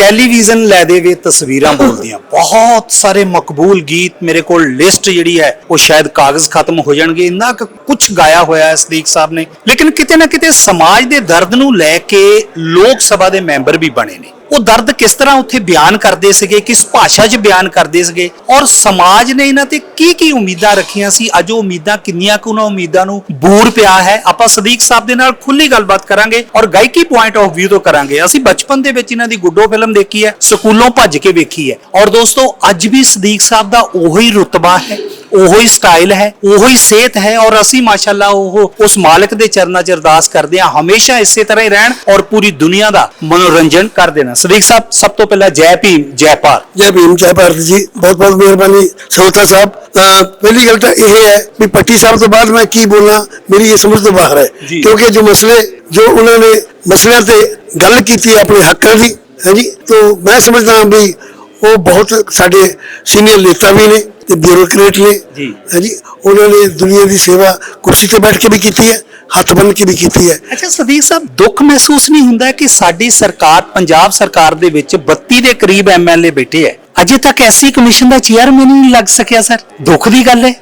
Television ਲੈ ਦੇਵੇ ਤਸਵੀਰਾਂ ਬੋਲਦੀਆਂ। ਬਹੁਤ ਸਾਰੇ ਮਕਬੂਲ ਗੀਤ ਮੇਰੇ ਕੋਲ ਲਿਸਟ ਜਿਹੜੀ ਹੈ, ਉਹ ਸ਼ਾਇਦ ਕਾਗਜ਼ ਖਤਮ ਹੋ ਜਾਣਗੇ। ਇੰਨਾ ਕੁ ਕੁਝ ਗਾਇਆ ਹੋਇਆ ਹੈ ਸਦੀਕ ਸਾਹਿਬ ਨੇ। ਲੇਕਿਨ ਕਿਤੇ ਨਾ ਕਿਤੇ ਸਮਾਜ ਦੇ ਦਰਦ ਨੂੰ ਲੈ ਕੇ ਲੋਕ ਸਭਾ ਦੇ ਮੈਂਬਰ ਵੀ ਬਣੇ ਨੇ। ਉਹ ਦਰਦ ਕਿਸ ਤਰ੍ਹਾਂ ਉੱਥੇ ਬਿਆਨ ਕਰਦੇ ਸੀਗੇ, ਕਿਸ ਭਾਸ਼ਾ 'ਚ ਬਿਆਨ ਕਰਦੇ ਸੀਗੇ ਔਰ ਸਮਾਜ ਨੇ ਇਹਨਾਂ ਤੇ ਕੀ ਕੀ ਉਮੀਦਾਂ ਰੱਖੀਆਂ ਸੀ? ਅੱਜ ਉਹ ਉਮੀਦਾਂ ਕਿੰਨੀਆਂ ਕੁ ਉਹਨਾਂ ਉਮੀਦਾਂ ਨੂੰ ਬੂਰ ਪਿਆ ਹੈ? ਆਪਾਂ ਸਦੀਕ ਸਾਹਿਬ ਦੇ ਨਾਲ ਖੁੱਲੀ ਗੱਲਬਾਤ ਕਰਾਂਗੇ ਔਰ ਗਾਇਕੀ ਪੁਆਇੰਟ ਆਫ View ਤੋਂ ਕਰਾਂਗੇ। ਅਸੀਂ ਬਚਪਨ ਦੇ ਵਿੱਚ ਇਹਨਾਂ ਦੀ ਗੁੱਡੋ ਫਿਲਮ ਦੇਖੀ ਹੈ, ਸਕੂਲੋਂ ਭੱਜ ਕੇ ਵੇਖੀ ਹੈ ਔਰ ਦੋਸਤੋ, ਅੱਜ ਵੀ ਸਦੀਕ ਸਾਹਿਬ ਦਾ ਉਹੀ ਰੁਤਬਾ ਹੈ। ਉਹੀ ਸਟਾਈਲ ਹੈ ਉਹੀ ਸਿਹਤ ਹੈ ਔਰ ਅਸੀਂ ਮਾਸ਼ਾਅੱਲਾ ਉਹ ਉਸ ਮਾਲਕ ਦੇ ਚਰਨਾਂ 'ਚ ਅਰਦਾਸ ਕਰਦੇ ਹਾਂ ਹਮੇਸ਼ਾ ਇਸੇ ਤਰ੍ਹਾਂ ਹੀ ਰਹਿਣ ਔਰ ਪੂਰੀ ਦੁਨੀਆ ਦਾ ਮਨੋਰੰਜਨ ਕਰ ਦੇਣਾ। ਸਦੀਕ ਸਾਹਿਬ ਸਭ ਤੋਂ ਪਹਿਲਾਂ ਜੈ ਭੀਮ ਜੈ ਭਾਰਤ। ਜੈ ਭੀਮ ਜੈ ਭਾਰਤ ਜੀ ਬਹੁਤ ਬਹੁਤ ਮਿਹਰਬਾਨੀ ਸੋਤਾ ਸਾਹਿਬ। ਅਹ ਪਹਿਲੀ ਗੱਲ ਤਾਂ ਇਹ ਹੈ ਵੀ ਪੱਟੀ ਸਾਹਿਬ ਤੋਂ ਬਾਅਦ ਮੈਂ ਕੀ ਬੋਲਾਂ ਮੇਰੀ ਇਹ ਸਮਝ ਤੋਂ ਬਾਹਰ ਹੈ। ਜੀ। ਕਿਉਂਕਿ ਜੋ ਮਸਲੇ ਜੋ ਉਹਨਾਂ ਨੇ ਮਸਲਿਆਂ ਤੇ ਗੱਲ ਕੀਤੀ ਹੈ ਆਪਣੇ ਹੱਕਾਂ ਦੀ ਹੈ ਜੀ? ਤੋਂ ਮੈਂ ਸਮਝਦਾ ਹਾਂ ਵੀ ਉਹ ਬਹੁਤ ਸਾਡੇ ਸੀਨੀਅਰ ਨੇਤਾ ਵੀ ਨੇ ਤੇ ਬਿਊਰੋਕਰੇਟ ਨੇ। ਜੀ। ਹੈ ਜੀ ਉਹਨਾਂ ਨੇ ਦੁਨੀਆ ਦੀ ਸੇਵਾ ਕੁਰਸੀ ਤੇ ਬੈਠ ਕੇ ਵੀ ਕੀਤੀ ਹੈ ਹੱਥ ਬੰਨ ਕੇ ਵੀ ਕੀਤੀ ਹੈ। ਅੱਛਾ ਸਦੀਕ ਸਾਹਿਬ ਦੁੱਖ ਮਹਿਸੂਸ ਨਹੀਂ ਹੁੰਦਾ ਕਿ ਸਾਡੀ ਸਰਕਾਰ ਪੰਜਾਬ ਸਰਕਾਰ ਦੇ ਵਿੱਚ 32 ਦੇ ਕਰੀਬ ਐਮਐਲਏ ਬੈਠੇ ਹੈ? ਅਜੇ ਤੱਕ ਐਸਸੀ ਕਮਿਸ਼ਨ ਦਾ ਚੇਅਰਮੈਨ ਨਹੀਂ ਲੱਗ ਸਕਿਆ ਸਰ। ਦੁੱਖ ਦੀ ਗੱਲ ਹੈ?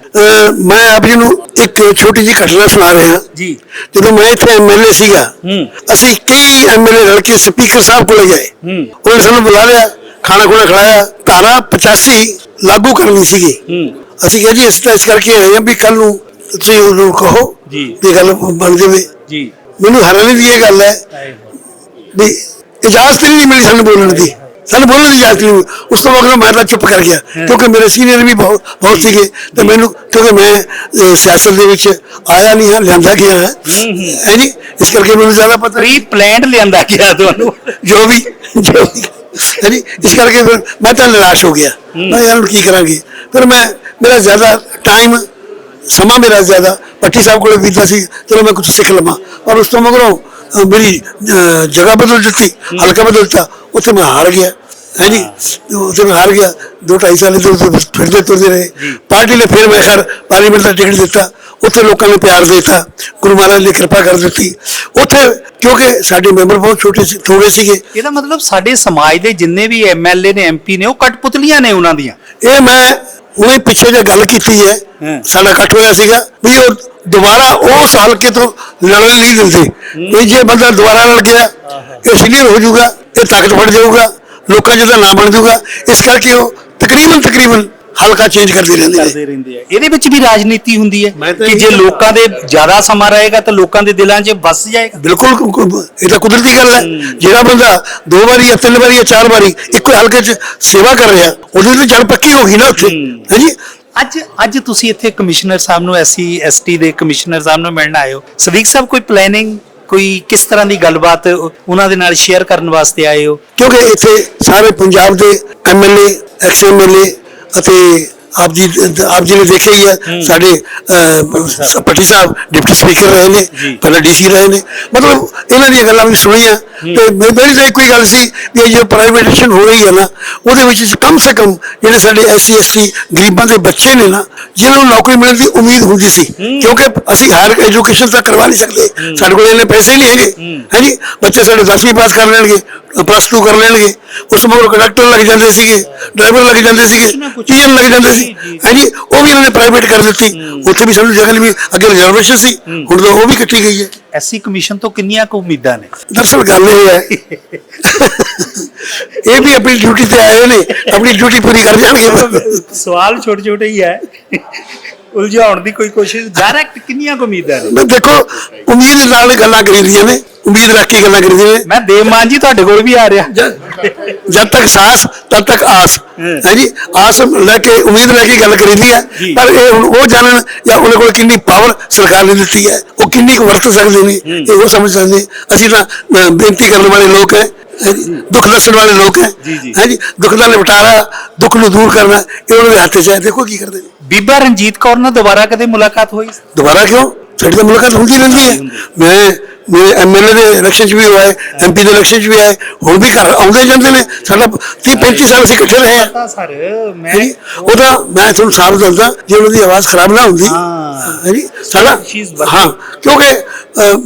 ਮੈਂ ਆਪ ਜੀ ਨੂੰ ਇੱਕ ਛੋਟੀ ਜਿਹੀ ਘਟਨਾ ਸੁਣਾ ਰਿਹਾ। ਜੀ। ਜਦੋਂ ਮੈਂ ਇੱਥੇ ਐਮਐਲਏ ਸੀਗਾ। ਅਸੀਂ ਕਈ ਐਮਐਲਏ ਰਲ ਕੇ ਸਪੀਕਰ ਸਾਹਿਬ ਕੋਲੇ ਗਏ। ਉਹਨੇ ਸਾਨੂੰ ਬੁਲਾ ਲਿਆ। ਖਾਣਾ ਖੁਣਾ ਖਿਲਾਇਆ ਧਾਰਾ 85 ਲਾਗੂ ਕਰਨੀ ਸੀਗੀ। ਹੂੰ। ਅਸੀਂ ਕਿਹਾ ਜੀ ਅਸੀਂ ਤਾਂ ਇਸ ਕਰਕੇ ਆਏ ਹਾਂ ਵੀ ਕੱਲ ਨੂੰ ਤੁਸੀਂ ਉਹਨੂੰ ਕਹੋ ਜੀ। ਵੀ ਗੱਲ ਬਣ ਜਾਵੇ। ਜੀ। ਮੈਨੂੰ ਹੈਰਾਨੀ ਦੀ ਇਹ ਗੱਲ ਹੈ ਵੀ ਇਜਾਜ਼ਤ ਨਹੀਂ ਮਿਲੀ ਸਾਨੂੰ ਬੋਲਣ ਦੀ। ਸਾਨੂੰ ਬੋਲਣ ਦੀ ਇਜਾਜ਼ਤ ਨਹੀਂ। ਉਸ ਤੋਂ ਬਾਅਦ ਮੈਂ ਤਾਂ ਚੁੱਪ ਕਰ ਗਿਆ। ਕਿਉਂਕਿ ਮੇਰੇ ਸੀਨੀਅਰ ਵੀ ਬਹੁਤ ਬਹੁਤ ਸੀਗੇ ਤੇ ਮੈਨੂੰ ਕਿਉਂਕਿ ਮੈਂ ਸਿਆਸਤ ਦੇ ਵਿੱਚ ਆਇਆ ਨਹੀਂ ਹਾਂ ਲਿਆਂਦਾ ਗਿਆ ਹੈ। ਹੈ ਜੀ? ਇਸ ਕਰਕੇ ਮੈਨੂੰ ਜ਼ਿਆਦਾ ਪਤਾ ਪ੍ਰੀ ਪਲਾਨਡ ਲਿਆਂਦਾ ਗਿਆ ਤੁਹਾਨੂੰ। ਜੋ ਵੀ ਜੋ ਵੀ ਹੈ ਜੀ ਇਸ ਕਰਕੇ ਫਿਰ ਮੈਂ ਤਾਂ ਨਿਰਾਸ਼ ਹੋ ਗਿਆ। ਮੈਂ ਯਾਰ ਹੁਣ ਕੀ ਕਰਾਂਗੇ? ਫਿਰ ਮੈਂ ਮੇਰਾ ਜ਼ਿਆਦਾ ਟਾਈਮ ਸਮਾਂ ਮੇਰਾ ਜ਼ਿਆਦਾ ਪੱਟੀ ਸਾਹਿਬ ਕੋਲੇ ਬੀਤਦਾ ਸੀ ਚਲੋ ਮੈਂ ਕੁਝ ਸਿੱਖ ਲਵਾਂ। ਪਰ ਉਸ ਤੋਂ ਮਗਰੋਂ ਮੇਰੀ ਜਗ੍ਹਾ ਬਦਲ ਦਿੱਤੀ ਹਲਕਾ ਬਦਲ ਦਿੱਤਾ ਉੱਥੇ ਮੈਂ ਹਾਰ ਗਿਆ ਹੈ। ਜੀ ਉੱਥੇ ਮੈਂ ਹਾਰ ਗਿਆ ਦੋ ਢਾਈ ਸਾਲ ਇੱਧਰ ਉੱਧਰ ਫਿਰਦੇ ਤੁਰਦੇ ਰਹੇ। ਪਾਰਟੀ ਨੇ ਫਿਰ ਮੈਂ ਖਰ ਪਾਰਲੀਮੈਂਟ ਦਾ ਟਿਕਟ ਦਿੱਤਾ ਉੱਥੇ ਲੋਕਾਂ ਨੇ ਪਿਆਰ ਦਿੱਤਾ ਗੁਰੂ ਮਹਾਰਾਜ ਨੇ ਕਿਰਪਾ ਕਰ ਦਿੱਤੀ। ਉੱਥੇ ਕਿਉਂਕਿ ਸਾਡੇ ਮੈਂਬਰ ਬਹੁਤ ਛੋਟੇ ਸੀ ਥੋੜੇ ਸੀਗੇ। ਇਹਦਾ ਮਤਲਬ ਸਾਡੇ ਸਮਾਜ ਦੇ ਜਿੰਨੇ ਵੀ ਐਮਐਲਏ ਨੇ ਐਮਪੀ ਨੇ ਉਹ ਕਟਪੁਤਲੀਆਂ ਨੇ ਉਹਨਾਂ ਦੀਆਂ। ਇਹ ਮੈਂ ਉਹਨੇ ਪਿੱਛੇ ਜੇ ਗੱਲ ਕੀਤੀ ਹਾਂ। ਸਾਡਾ ਇਕੱਠ ਹੋਇਆ ਸੀਗਾ ਵੀ ਉਹ ਦੁਬਾਰਾ ਉਸ ਹਲਕੇ ਤੋਂ ਲੜਨ ਨਹੀਂ ਦਿੰਦੇ। ਵੀ ਜੇ ਬੰਦਾ ਦੁਬਾਰਾ ਲੜ ਗਿਆ ਇਹ ਸੀਨੀਅਰ ਹੋ ਜਾਊਗਾ ਇਹ ਤਾਕਤ ਫੜ ਜਾਊਗਾ ਲੋਕਾਂ ਜਿਹਦਾ ਨਾਮ ਬਣ ਜਾਊਗਾ। ਇਸ ਕਰਕੇ ਉਹ ਤਕਰੀਬਨ ਤਕਰੀਬਨ ਹਲਕਾ ਚੇਂਜ ਕਰਦੇ ਰਹਿੰਦੇ ਨੇ ਕਰਦੇ ਰਹਿੰਦੇ ਆ ਇਹਦੇ ਵਿੱਚ ਵੀ ਰਾਜਨੀਤੀ ਹੁੰਦੀ ਹੈ ਮੈਂ ਤਾਂ ਕਿ ਇਹੀ ਜੇ ਕਹਿੰਦਾ- ਲੋਕਾਂ ਦੇ ਜ਼ਿਆਦਾ ਸਮਾਂ ਰਹੇਗਾ ਤਾਂ ਲੋਕਾਂ ਦੇ ਦਿਲਾਂ 'ਚ ਵੱਸ ਜਾਏਗਾ। ਬਿਲਕੁਲ ਕੁ- ਕੁ- ਇਹ ਤਾਂ ਕੁਦਰਤੀ ਗੱਲ ਹੈ। ਜਿਹੜਾ ਬੰਦਾ ਦੋ ਵਾਰੀ ਜਾਂ ਤਿੰਨ ਵਾਰੀ ਜਾਂ ਚਾਰ ਵਾਰੀ ਇੱਕੋ ਹਲਕੇ 'ਚ ਸੇਵਾ ਕਰ ਰਿਹਾ ਉਹਦੀ ਤਾਂ ਜੜ ਪੱਕੀ ਹੋ ਗਈ ਨਾ ਉੱਥੇ। ਹੈ। ਜੀ? ਅੱਜ ਅੱਜ ਤੁਸੀਂ ਇੱਥੇ ਕਮਿਸ਼ਨਰ ਸਾਹਿਬ ਨੂੰ ਐਸਸੀ ਐਸਟੀ ਦੇ ਕਮਿਸ਼ਨਰ ਸਾਹਿਬ ਨੂੰ ਮਿਲਣ ਆਏ ਹੋ। ਸਦੀਕ ਸਾਹਿਬ ਕੋਈ ਪਲੈਨਿੰਗ ਕੋਈ ਕਿਸ ਤਰ੍ਹਾਂ ਦੀ ਗੱਲਬਾਤ ਉਹਨਾਂ ਦੇ ਨਾਲ ਸ਼ੇਅਰ ਕਰਨ ਵਾਸਤੇ ਆਏ ਹੋ? ਕਿਉਂਕਿ ਇੱਥੇ ਸਾਰੇ ਪੰਜਾਬ ਦੇ ਐਮਐਲਏ ਐਕਸ ਐਮਐਲਏ ਅਤੇ ਆਪ ਜੀ ਆਪ ਜੀ ਨੇ ਦੇਖਿਆ ਹੀ ਹੈ ਸਾਡੇ ਅਹ, ਪੱਟੀ ਸਾਹਿਬ ਡਿਪਟੀ ਸਪੀਕਰ ਰਹੇ ਨੇ ਪਹਿਲਾਂ ਡੀਸੀ ਰਹੇ ਨੇ। ਮਤਲਬ ਇਹਨਾਂ ਦੀਆਂ ਗੱਲਾਂ ਵੀ ਸੁਣੀਆਂ। ਤੇ ਮੇ- ਮੇਰੀ ਤਾਂ ਇੱਕੋ ਹੀ ਗੱਲ ਸੀ ਵੀ ਇਹ ਜੋ ਪ੍ਰਾਈਵੇਟੇਸ਼ਨ ਹੋ ਰਹੀ ਹੈ ਨਾ ਉਹਦੇ ਵਿੱਚ ਕਮ ਸੇ ਕਮ ਜਿਹੜੇ ਸਾਡੇ ਐਸਸੀ ਐਸਟੀ ਗਰੀਬਾਂ ਦੇ ਬੱਚੇ ਨੇ ਨਾ ਜਿਨ੍ਹਾਂ ਨੂੰ ਨੌਕਰੀ ਮਿਲਣ ਦੀ ਉਮੀਦ ਹੁੰਦੀ ਸੀ ਕਿਉਂਕਿ ਅਸੀਂ ਹਾਇਰ ਐਜੂਕੇਸ਼ਨ ਤਾਂ ਕਰਵਾ ਨਹੀਂ ਸਕਦੇ। ਸਾਡੇ ਕੋਲ ਇੰਨੇ ਪੈਸੇ ਨਹੀਂ ਹੈਗੇ। ਹੈ। ਜੀ? ਬੱਚੇ ਸਾਡੇ 10ਵੀਂ ਪਾਸ ਕਰ ਲੈਣਗੇ। ਪਲੱਸ 2 ਕਰ ਲੈਣਗੇ। ਉਸ ਮਗਰੋਂ ਕੰਡਕਟਰ ਲੱਗ ਜਾਂਦੇ ਸੀਗੇ ਡਰਾਈਵਰ ਲੱਗ ਜਾਂਦੇ ਸੀਗੇ ਪੀਐਨ ਲੱਗ ਜਾਂਦੇ ਸੀ। ਹੈ ਜੀ? ਉਹ ਵੀ ਇਹਨਾਂ ਨੇ ਪ੍ਰਾਈਵੇਟ ਕਰ ਦਿੱਤੀ। ਉੱਥੇ ਵੀ ਸਾਨੂੰ ਜਗ੍ਹਾ ਨਹੀਂ ਮਿਲੀ ਅੱਗੇ ਰਿਜ਼ਰਵੇਸ਼ਨ ਸੀ। ਹੁਣ ਤਾਂ ਉਹ ਵੀ ਕੱਟੀ ਗਈ ਹੈ। ਐਸਸੀ ਕਮਿਸ਼ਨ ਤੋਂ ਕਿੰਨੀਆਂ ਕੁ ਉਮੀਦਾਂ ਨੇ? ਦਰਅਸਲ ਗੱਲ ਇਹ ਹੈ। ਇਹ ਵੀ ਆਪਣੀ ਡਿਊਟੀ ਤੇ ਆਏ ਨੇ। ਆਪਣੀ ਡਿਊਟੀ ਪੂਰੀ ਕਰ ਜਾਣਗੇ। ਸਵਾਲ ਛੋਟੇ ਛੋਟੇ ਹੀ ਹੈ। ਉਲਝਾਉਣ ਦੀ ਕੋਈ ਕੋਸ਼ਿਸ਼ ਡਾਇਰੈਕਟ ਕਿੰਨੀਆਂ ਕੁ ਉਮੀਦਾਂ ਨੇ? ਮੈਂ ਦੇਖੋ ਉਮੀਦ ਨਾਲ ਗੱਲਾਂ ਕਰੀਦੀਆਂ ਨੇ ਉਮੀਦ ਰੱਖ ਕੇ ਗੱਲਾਂ ਕਰੀਦੀਆਂ ਨੇ। ਮੈਂ ਦੇਵਮਾਨ ਜੀ ਤੁਹਾਡੇ ਕੋਲ ਵੀ ਆ ਰਿਹਾ। ਜਦ ਤੱਕ ਸਾਸ ਤਦ ਤੱਕ ਆਸ। ਹੈ। ਜੀ? ਆਸ ਲੈ ਕੇ ਉਮੀਦ ਲੈ ਕੇ ਗੱਲ ਕਰੀਦੀ ਹੈ। ਪਰ ਇਹ ਹੁਣ ਉਹ ਜਾਣਨ ਜਾਂ ਉਹਨਾਂ ਕੋਲ ਕਿੰਨੀ ਪਾਵਰ ਸਰਕਾਰ ਨੇ ਦਿੱਤੀ ਹੈ ਉਹ ਕਿੰਨੀ ਕੁ ਵਰਤ ਸਕਦੇ ਨੇ ਇਹ ਉਹ ਸਮਝ ਸਕਦੇ। ਅਸੀਂ ਤਾਂ ਬੇਨਤੀ ਕਰਨ ਵਾਲੇ ਲੋਕ ਹੈ ਦੁੱਖ ਦੱਸਣ ਵਾਲੇ ਲੋਕ ਹੈ। ਜੀ, ਜੀ। ਹੈ ਜੀ? ਦੁੱਖ ਦਾ ਨਿਪਟਾਰਾ ਦੁੱਖ ਨੂੰ ਦੂਰ ਕਰਨਾ ਇਹ ਉਹਨਾਂ ਦੇ ਹੱਥ 'ਚ ਹੈ। ਦੇਖੋ ਕੀ ਕਰਦੇ ਨੇ। ਬੀਬਾ ਰਣਜੀਤ ਕੌਰ ਨਾਲ ਦੁਬਾਰਾ ਕਦੇ ਮੁਲਾਕਾਤ ਹੋਈ? ਦੁਬਾਰਾ ਕਿਉਂ? ਸਾਡੀ ਤਾਂ ਮੁਲਾਕਾਤ ਹੁੰਦੀ ਰਹਿੰਦੀ ਹੈ। ਮੈਂ ਮੇਰੇ ਐਮਐਲਏ ਦੇ ਇਲੈਕਸ਼ਨ 'ਚ ਵੀ ਹੋਏ ਐਮਪੀ ਦੇ ਇਲੈਕਸ਼ਨ 'ਚ ਵੀ ਆਏ ਹੁਣ ਵੀ ਘਰ ਆਉਂਦੇ ਜਾਂਦੇ ਨੇ। ਸਾਡਾ 30 35 ਸਾਲ ਅਸੀਂ ਇਕੱਠੇ ਰਹੇ ਹਾਂ। ਪਤਾ ਸਰ ਮੈਂ ਉਹਦਾ ਮੈਂ ਤੁਹਾਨੂੰ ਸਾਫ਼ ਦੱਸਦਾ ਜੇ ਉਹਨਾਂ ਦੀ ਆਵਾਜ਼ ਖਰਾਬ ਨਾ ਹੁੰਦੀ। ਹਾਂ। ਹੈ ਜੀ? ਸਾਡਾ. ਹਾਂ ਕਿਉਂਕਿ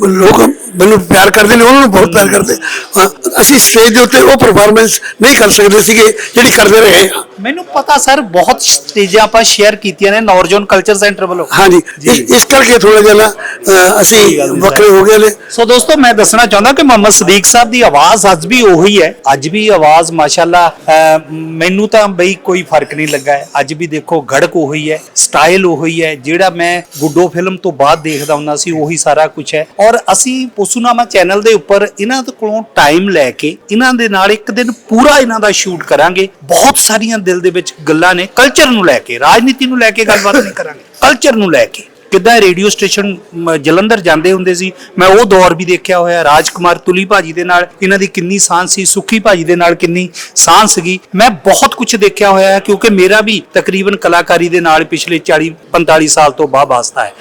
ਲੋਕ ਮੈਨੂੰ ਪਿਆਰ ਕਰਦੇ ਨੇ ਉਹਨਾਂ ਨੂੰ ਬਹੁਤ ਪਿਆਰ ਕਰਦੇ। ਹਾਂ, ਅਸੀਂ ਸਟੇਜ ਦੇ ਉੱਤੇ ਉਹ ਪਰਫਾਰਮੈਂਸ ਨਹੀਂ ਕਰ ਸਕਦੇ ਸੀਗੇ ਜਿਹੜੀ ਕਰਦੇ ਰਹੇ ਹਾਂ। ਮੈਨੂੰ ਪਤਾ ਸਰ ਬਹੁਤ ਸਟੇਜਾਂ ਆਪਾਂ ਸ਼ੇਅਰ ਕੀਤੀਆਂ ਨੇ ਨੌਰਜੋਨ ਕਲਚਰ ਸੈਂਟਰ ਵੱਲੋਂ। ਹਾਂਜੀ ਇਸ ਇਸ ਕਰਕੇ ਥੋੜਾ ਜਿਹਾ ਨਾ ਅਸੀਂ। ਵੱਖਰੇ ਹੋ ਗਏ ਨੇ। ਸੋ ਦੋਸਤੋ ਮੈਂ ਦੱਸਣਾ ਚਾਹੁੰਦਾ ਕਿ ਮੁਹੰਮਦ ਸਦੀਕ ਸਾਹਿਬ ਦੀ ਆਵਾਜ਼ ਅੱਜ ਵੀ ਉਹੀ ਹੈ। ਅੱਜ ਵੀ ਆਵਾਜ਼ ਮਾਸ਼ਾਅੱਲਾ ਅਹ, ਮੈਨੂੰ ਤਾਂ ਬਈ ਕੋਈ ਫ਼ਰਕ ਨਹੀਂ ਲੱਗਾ ਹੈ। ਅੱਜ ਵੀ ਦੇਖੋ ਗੜਕ ਉਹੀ ਹੈ ਸਟਾਈਲ ਉਹੀ ਹੈ। ਜਿਹੜਾ ਮੈਂ ਗੁੱਡੋ ਫਿਲਮ ਤੋਂ ਬਾਅਦ ਦੇਖਦਾ ਹੁੰਦਾ ਸੀ ਉਹੀ ਸਾਰਾ ਕੁਝ ਹੈ। ਔਰ ਅਸੀਂ ਪੋਸੂਨਾਮਾ ਚੈਨਲ ਦੇ ਉੱਪਰ ਇਹਨਾਂ ਦੇ ਕੋਲੋਂ ਟਾਈਮ ਲੈ ਕੇ ਇਹਨਾਂ ਦੇ ਨਾਲ ਇੱਕ ਦਿਨ ਪੂਰਾ ਇਹਨਾਂ ਦਾ ਸ਼ੂਟ ਕਰਾਂਗੇ। ਬਹੁਤ ਸਾਰੀਆਂ ਦਿਲ ਦੇ ਵਿੱਚ ਗੱਲਾਂ ਨੇ ਕਲਚਰ ਨੂੰ ਲੈ ਕੇ, ਰਾਜਨੀਤੀ ਨੂੰ ਲੈ ਕੇ ਗੱਲਬਾਤ ਨਹੀਂ ਕਰਾਂਗੇ। ਕਲਚਰ ਨੂੰ ਲੈ ਕੇ। ਕਿੱਦਾਂ ਰੇਡੀਓ ਸਟੇਸ਼ਨ ਜਲੰਧਰ ਜਾਂਦੇ ਹੁੰਦੇ ਸੀ, ਮੈਂ ਉਹ ਦੌਰ ਵੀ ਦੇਖਿਆ ਹੋਇਆ, ਰਾਜਕੁਮਾਰ ਤੁਲੀ ਭਾਜੀ ਦੇ ਨਾਲ, ਇਹਨਾਂ ਦੀ ਕਿੰਨੀ ਸਾਂਝ ਸੀ, ਸੁਖੀ ਭਾਜੀ ਦੇ ਨਾਲ ਕਿੰਨੀ ਸਾਂਝ ਸੀਗੀ। ਮੈਂ ਬਹੁਤ ਕੁਝ ਦੇਖਿਆ ਹੋਇਆ ਹੈ, ਕਿਉਂਕਿ ਮੇਰਾ ਵੀ ਤਕਰੀਬਨ ਕਲਾਕਾਰੀ ਦੇ ਨਾਲ ਪਿਛਲੇ 40 45 ਸਾਲ ਤੋਂ ਬਾਅਦ ਵਾਸਤਾ ਹੈ।